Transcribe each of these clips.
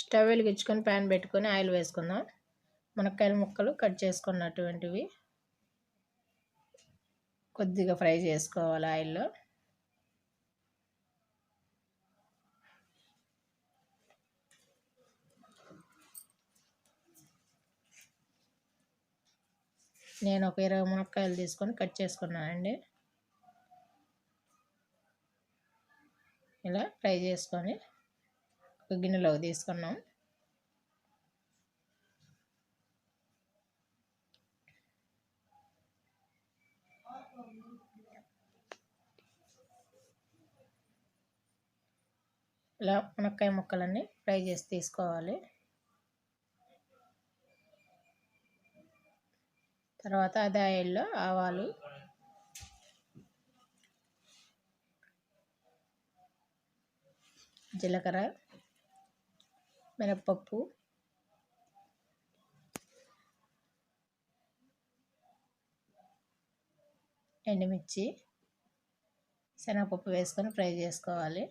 Stove వెలిగించుకొని pan పెట్టుకొని oil వేసుకుందాం. మునక్కాయల ముక్కలు కట్ చేసుకున్నటువంటివి కొద్దిగా ఫ్రై చేసుకోవాలి ఆయిల్లో. నేను ఒక ఇరవై మునక్కాయలు తీసుకొని కట్ చేసుకున్నానండి. ఇలా ఫ్రై చేసుకొని ఒక గిన్నెలోకి తీసుకున్నాం. ఇలా మునక్కాయ ముక్కలన్నీ ఫ్రై చేసి తీసుకోవాలి. తర్వాత అదే ఆయిల్లో ఆవాలు. జీలకర్ర. మినప్పప్పు. ఎండుమిర్చి. శనగపప్పు వేసుకొని ఫ్రై చేసుకోవాలి.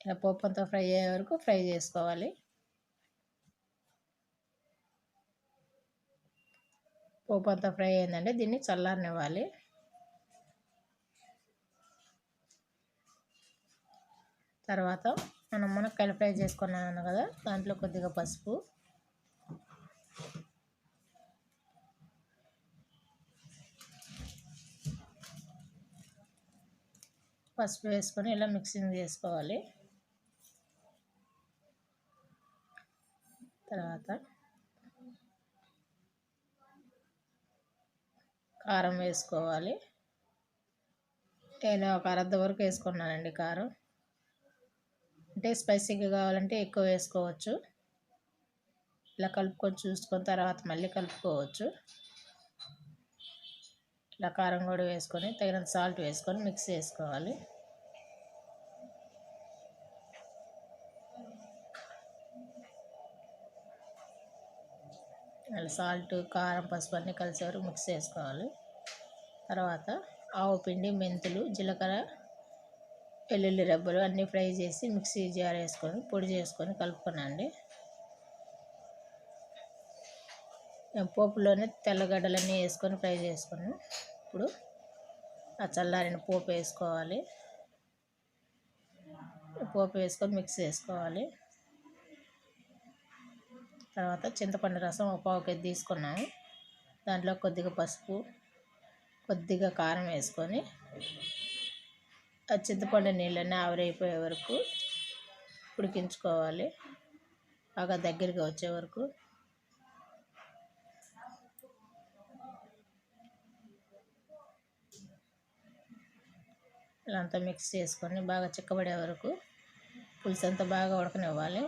ఇలా పప్పు అంతా ఫ్రై అయ్యే వరకు ఫ్రై చేసుకోవాలి. పోపు అంతా ఫ్రై అయిందంటే దీన్ని చల్లారనివ్వాలి. తర్వాత మనం మునక్కాయలు ఫ్రై చేసుకున్నాను కదా దాంట్లో కొద్దిగా పసుపు. పసుపు వేసుకొని ఇలా మిక్సింగ్ చేసుకోవాలి. తర్వాత కారం వేసుకోవాలి. నేను ఒక అర్ధ వరకు వేసుకున్నానండి కారం. అంటే స్పైసీగా కావాలంటే ఎక్కువ వేసుకోవచ్చు. ఇలా కలుపుకొని చూసుకొని తర్వాత మళ్ళీ కలుపుకోవచ్చు. ఇలా కారం కూడా వేసుకొని తగినంత సాల్ట్ వేసుకొని మిక్స్ చేసుకోవాలి. సాల్ట్ కారం పసుపు అన్నీ కలిసే మిక్స్ చేసుకోవాలి. తర్వాత ఆవు పిండి మెంతులు జీలకర్ర వెల్లుల్లి రబ్బలు అన్నీ ఫ్రై చేసి మిక్సీ జార్ వేసుకొని పొడి చేసుకొని కలుపుకున్నాండి పోపులోనే తెల్లగడ్డలన్నీ వేసుకొని ఫ్రై చేసుకున్నాం ఇప్పుడు ఆ చల్లారిన పోపు వేసుకోవాలి. పోపు వేసుకొని మిక్స్ చేసుకోవాలి. తర్వాత చింతపండు రసం ఒక పావు కేజీ తీసుకున్నాము దాంట్లో కొద్దిగా పసుపు కొద్దిగా కారం వేసుకొని చింతపండు నీళ్ళని ఆవిరైపోయే వరకు ఉడికించుకోవాలి. బాగా దగ్గరికి వచ్చే వరకు. ఇలా అంతా మిక్స్ చేసుకొని బాగా చిక్కబడే వరకు పులుసు అంతా బాగా ఉడకనివ్వాలి.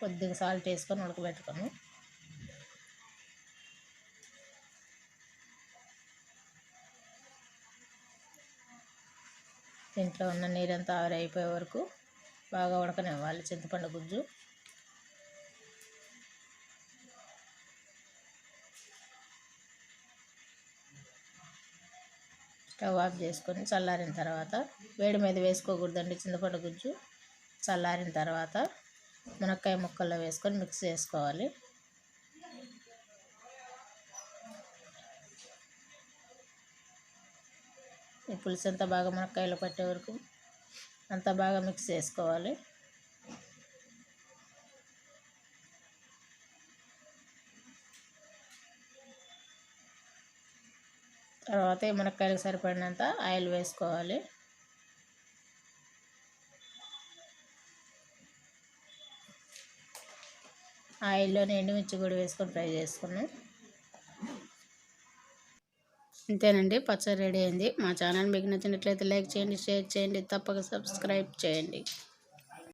కొద్దిగా సాల్ట్ వేసుకొని ఉడకబెట్టుకొని దీంట్లో ఉన్న నీరంతా ఆవిరైపోయే వరకు బాగా ఉడకనివ్వాలి. చింతపండు గుజ్జు. స్టవ్ ఆఫ్ చేసుకొని చల్లారిన తర్వాత వేడి మీద వేసుకోకూడదండి చింతపండు గుజ్జు. చల్లారిన తర్వాత మునక్కాయ ముక్కల్లో వేసుకొని మిక్స్ చేసుకోవాలి. ఈ పులుసు అంతా బాగా మునక్కాయలు పట్టే వరకు అంతా బాగా మిక్స్ చేసుకోవాలి. తర్వాత ఈ మునక్కాయలకు సరిపడినంత ఆయిల్ వేసుకోవాలి. ఆయిల్లోనే ఎండుమిర్చి కూడా వేసుకొని ఫ్రై చేసుకున్నాం. అంతేనండి. పచ్చడి రెడీ అయింది. మా ఛానల్ మీకు నచ్చినట్లయితే లైక్ చేయండి షేర్ చేయండి తప్పక సబ్స్క్రైబ్ చేయండి.